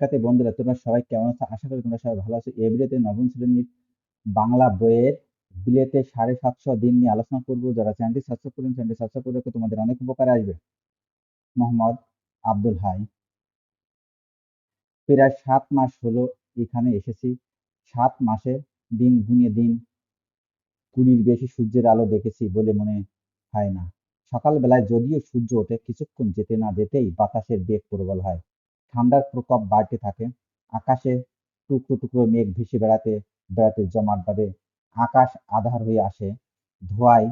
শিক্ষার্থী বন্ধুরা, তোমরা সবাই কেমন আছো? আশা করি তোমরা সবাই ভালো আছো। এই ভিডিওতে নবম শ্রেণির বাংলা বইয়ের বিলেতে সাড়ে সাতশো দিন নিয়ে আলোচনা করব। যারা চ্যানেলটি সাবস্ক্রাইব করুন, চ্যানেলটি সাবস্ক্রাইব করলে তোমাদের অনেক উপকারে আসবে। মোহাম্মদ আব্দুল হাই। প্রায় সাত মাস হলো এখানে এসেছি। সাত মাসে দিন গুনিয়ে দিন কুড়ির বেশি সূর্যের আলো দেখেছি বলে মনে হয় না। সকালবেলায় যদিও সূর্য ওঠে, কিছুক্ষণ যেতে না যেতেই বাতাসের বেগ প্রবল হয়। ঠান্ডার প্রকোপ বাড়তে থাকে, আকাশে টুকরো টুকরো মেঘ ভেসে বেড়াতে বেড়াতে জমাট বাঁধে, আকাশ আধার হয়ে আসে, ধোঁয়ায়,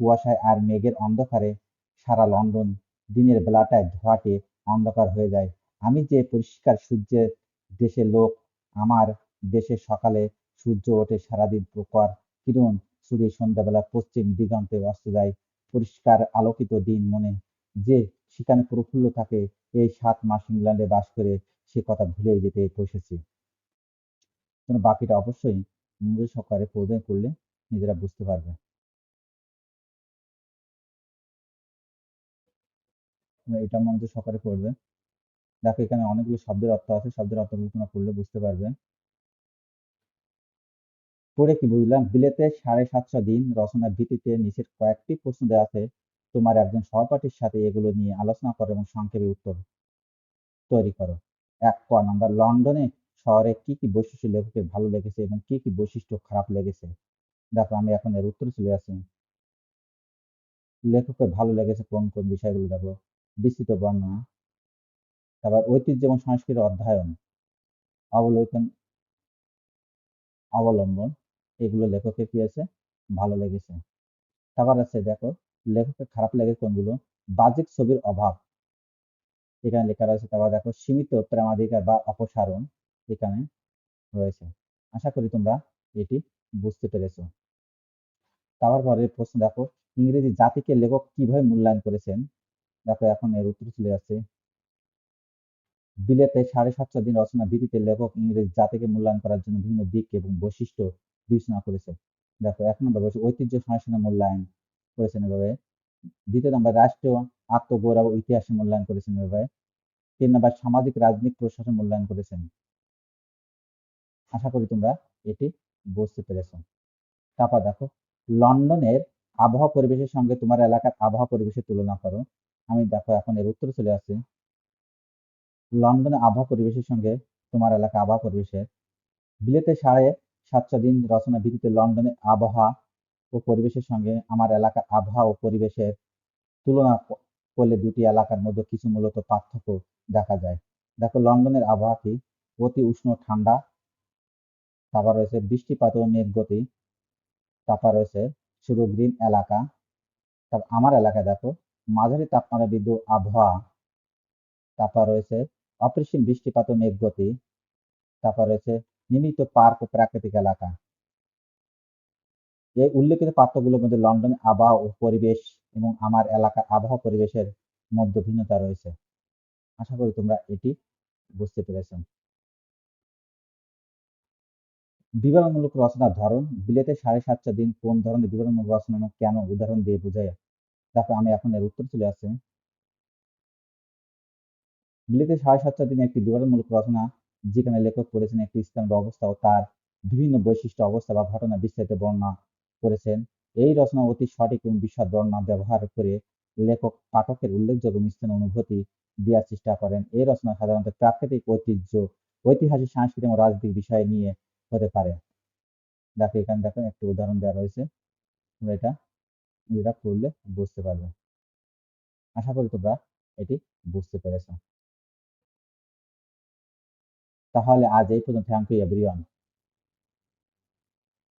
কুয়াশায় আর মেঘের অন্ধকারে সারা লন্ডন দিনের বেলাটায় ধোঁয়াটে অন্ধকার হয়ে যায়। আমি যে পরিষ্কার সূর্যের দেশে লোক, আমার দেশে সকালে সূর্য ওঠে সারাদিন প্রকার কিরণ ছড়িয়ে সন্ধ্যাবেলা পশ্চিম দিগন্তে অস্ত যায়, পরিষ্কার আলোকিত দিন মনে যে সেখানে প্রফুল্ল থাকে এই সাত মাস ইংল্যান্ডে বাস করে সে কথা ভুলে যেতে বসেছি। বাকিটা অবশ্যই মনোযোগ সহকারে পড়বে করলে নিজেরা বুঝতে পারবে। এটা মনোযোগ সহকারে পড়বে। দেখো, এখানে অনেকগুলো শব্দের অর্থ আছে। শব্দের অর্থগুলো তোমরা পড়লে বুঝতে পারবে। পড়ে কি বুঝলাম? বিলেতে সাড়ে সাতশো দিন রচনার ভিত্তিতে নিচের কয়েকটি প্রশ্ন দেওয়া আছে। তোমার একজন সহপাঠীর সাথে এগুলো নিয়ে আলোচনা করো এবং সংক্ষেপে উত্তর তৈরি করো। এক, ক, নাম্বার, লন্ডনে শহরে কি কি বৈশিষ্ট্য লেখকের ভালো লেগেছে এবং কি কি বৈশিষ্ট্য খারাপ লেগেছে? দেখো, আমি এখন এর উত্তর চলে আসি। লেখকের ভালো লেগেছে কোন কোন বিষয়গুলো দেখো। বিস্তৃত বর্ণনা। তারপর ঐতিহ্য এবং সংস্কৃতির অধ্যয়ন। অবলোকন, অবলম্বন। এগুলো লেখকের কি আছে? ভালো লেগেছে। তারপর আছে, দেখো লেখকের খারাপ লাগে কোনগুলো? বাহ্যিক ছবির অভাব। এখানে লেখা রয়েছে, তারপর দেখো, সীমিত প্রেমাধিকার বা অপসারণ এখানে রয়েছে। আশা করি তোমরা এটি বুঝতে পেরেছ। তারপর পরের প্রশ্ন দেখো, ইংরেজি জাতিকে লেখক কীভাবে মূল্যায়ন করেছেন? দেখো, এখন এর উত্তর চলে আসছে বিলেতে সাড়ে সাতশো দিন রচনা ভিত্তিতে লেখক ইংরেজি জাতিকে মূল্যায়ন করার জন্য বিভিন্ন দিক এবং বৈশিষ্ট্য বিবেচনা করেছে। দেখো, এক নম্বর ঐতিহ্য সংস্কৃতি মূল্যায়ন। করেছেন এভাবে। দ্বিতীয় নম্বর রাষ্ট্রীয় আত্মগৌরব ইতিহাসে মূল্যায়ন করেছেন এভাবে। তিন নম্বর, সামাজিক রাজনৈতিক প্রশাসন মূল্যায়ন করেছেন। আশা করি তোমরা এটি বুঝতে পেরেছ। তারপর দেখো, লন্ডনের আবহাওয়া পরিবেশের সঙ্গে তোমার এলাকার আবহাওয়া পরিবেশের তুলনা করো। আমি দেখো এখন এর উত্তর চলে আসছে। লন্ডনের আবহাওয়া পরিবেশের সঙ্গে তোমার এলাকা আবহাওয়া পরিবেশের বিলেতে সাড়ে সাতশো দিন রচনা ভিত্তিতে লন্ডনের আবহাওয়া ও পরিবেশের সঙ্গে আমার এলাকার আবহাওয়া ও পরিবেশের তুলনা করলে দুটি এলাকার মধ্যে কিছু মূলত পার্থক্য দেখা যায়। দেখো, লন্ডনের আবহাওয়া কি? অতি উষ্ণ, ঠান্ডা। তারপর রয়েছে বৃষ্টিপাত ও মেঘ গতি। তারপর রয়েছে শুধু গ্রিন এলাকা। তারপর আমার এলাকায় দেখো, মাঝারি তাপমাত্রা বিদ্যুৎ আবহাওয়া। তারপর রয়েছে অপরিসীম বৃষ্টিপাত ও মেঘ গতি। তারপর রয়েছে নিয়মিত পার্ক ও প্রাকৃতিক এলাকা। এই উল্লেখিত পাত্রগুলোর মধ্যে লন্ডন আবহাওয়া ও পরিবেশ এবং আমার এলাকার আবহাওয়া পরিবেশের মধ্যে ভিন্নতা রয়েছে। আশা করি তোমরা এটি বুঝতে পেরেছ। বিবরণমূলক রচনার ধরন, বিলেতে সাড়ে সাতটা দিন কোন ধরনের বিবরণমূলক রচনা এবং কেন উদাহরণ দিয়ে বোঝায়? দেখো, আমি এখন এর উত্তর চলে আসছে। বিলেতে সাড়ে সাতটা দিন একটি বিবরণমূলক রচনা, যেখানে লেখক করেছেন একটি স্থানের অবস্থা ও তার বিভিন্ন বৈশিষ্ট্য, অবস্থা বা ঘটনা বিস্তারিত বর্ণনা করেছেন। এই রচনা অতি সঠিক এবং বিশদ বর্ণনা ব্যবহার করে লেখক, পাঠকের উল্লেখযোগ্য মিশ্রণ অনুভূতি দেওয়ার চেষ্টা করেন। এই রচনা সাধারণত প্রাকৃতিক ঐতিহ্য, ঐতিহাসিক, সাংস্কৃতিক এবং রাজনৈতিক বিষয় নিয়ে হতে পারে। দেখো, এখানে দেখেন একটি উদাহরণ দেওয়া রয়েছে। তোমরা এটা এটা পড়লে বুঝতে পারবে। আশা করি তোমরা এটি বুঝতে পেরেছ। তাহলে আজ এই পর্যন্ত থ্যাংক ইউ, এভরিওয়ান।